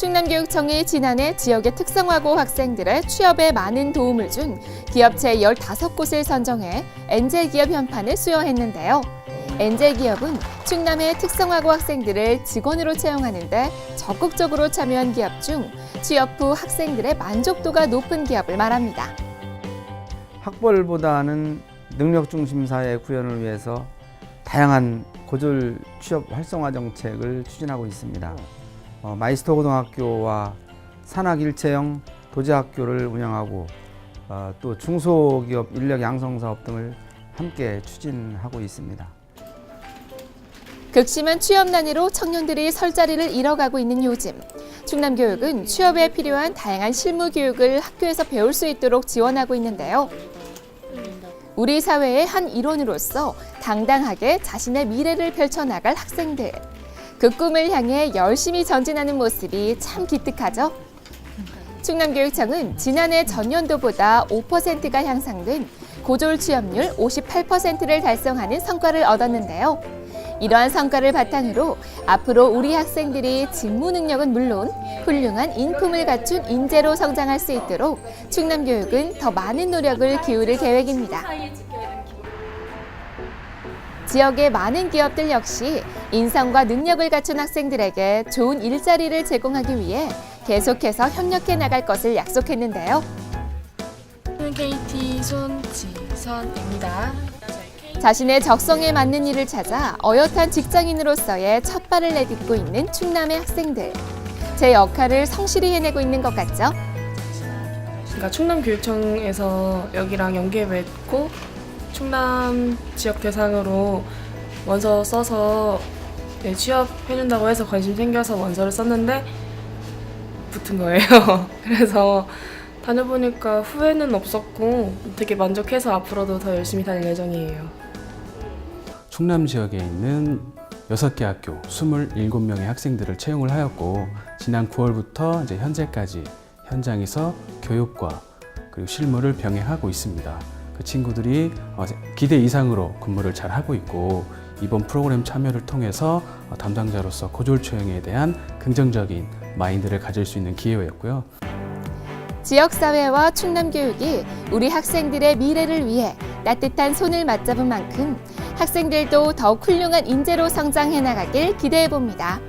충남교육청이 지난해 지역의 특성화고 학생들의 취업에 많은 도움을 준 기업체 15곳을 선정해 엔젤기업 현판을 수여했는데요. 엔젤기업은 충남의 특성화고 학생들을 직원으로 채용하는 데 적극적으로 참여한 기업 중 취업 후 학생들의 만족도가 높은 기업을 말합니다. 학벌보다는 능력 중심 사회 구현을 위해서 다양한 고졸 취업 활성화 정책을 추진하고 있습니다. 어, 마이스터 고등학교와 산학 일체형 도제학교를 운영하고 어, 또 중소기업 인력 양성 사업 등을 함께 추진하고 있습니다. 극심한 취업난으로 청년들이 설 자리를 잃어가고 있는 요즘 충남교육은 취업에 필요한 다양한 실무 교육을 학교에서 배울 수 있도록 지원하고 있는데요. 우리 사회의 한 일원으로서 당당하게 자신의 미래를 펼쳐나갈 학생들. 그 꿈을 향해 열심히 전진하는 모습이 참 기특하죠. 충남교육청은 지난해 전년도보다 5%가 향상된 고졸 취업률 58%를 달성하는 성과를 얻었는데요. 이러한 성과를 바탕으로 앞으로 우리 학생들이 직무 능력은 물론 훌륭한 인품을 갖춘 인재로 성장할 수 있도록 충남교육은 더 많은 노력을 기울일 계획입니다. 지역의 많은 기업들 역시 인성과 능력을 갖춘 학생들에게 좋은 일자리를 제공하기 위해 계속해서 협력해 나갈 것을 약속했는데요. KT 손지선입니다. 자신의 적성에 맞는 일을 찾아 어엿한 직장인으로서의 첫 발을 내딛고 있는 충남의 학생들. 제 역할을 성실히 해내고 있는 것 같죠? 그러니까 충남교육청에서 여기랑 연계 맺고 충남 지역 대상으로 원서 써서 네, 취업해준다고 해서 관심 생겨서 원서를 썼는데 붙은 거예요. 그래서 다녀보니까 후회는 없었고 되게 만족해서 앞으로도 더 열심히 다닐 예정이에요. 충남 지역에 있는 6개 학교 27명의 학생들을 채용을 하였고 지난 9월부터 이제 현재까지 현장에서 교육과 그리고 실무를 병행하고 있습니다. 그 친구들이 어, 기대 이상으로 근무를 잘 하고 있고 이번 프로그램 참여를 통해서 어, 담당자로서 고졸 채용에 대한 긍정적인 마인드를 가질 수 있는 기회였고요. 지역사회와 충남교육이 우리 학생들의 미래를 위해 따뜻한 손을 맞잡은 만큼 학생들도 더욱 훌륭한 인재로 성장해 나가길 기대해 봅니다.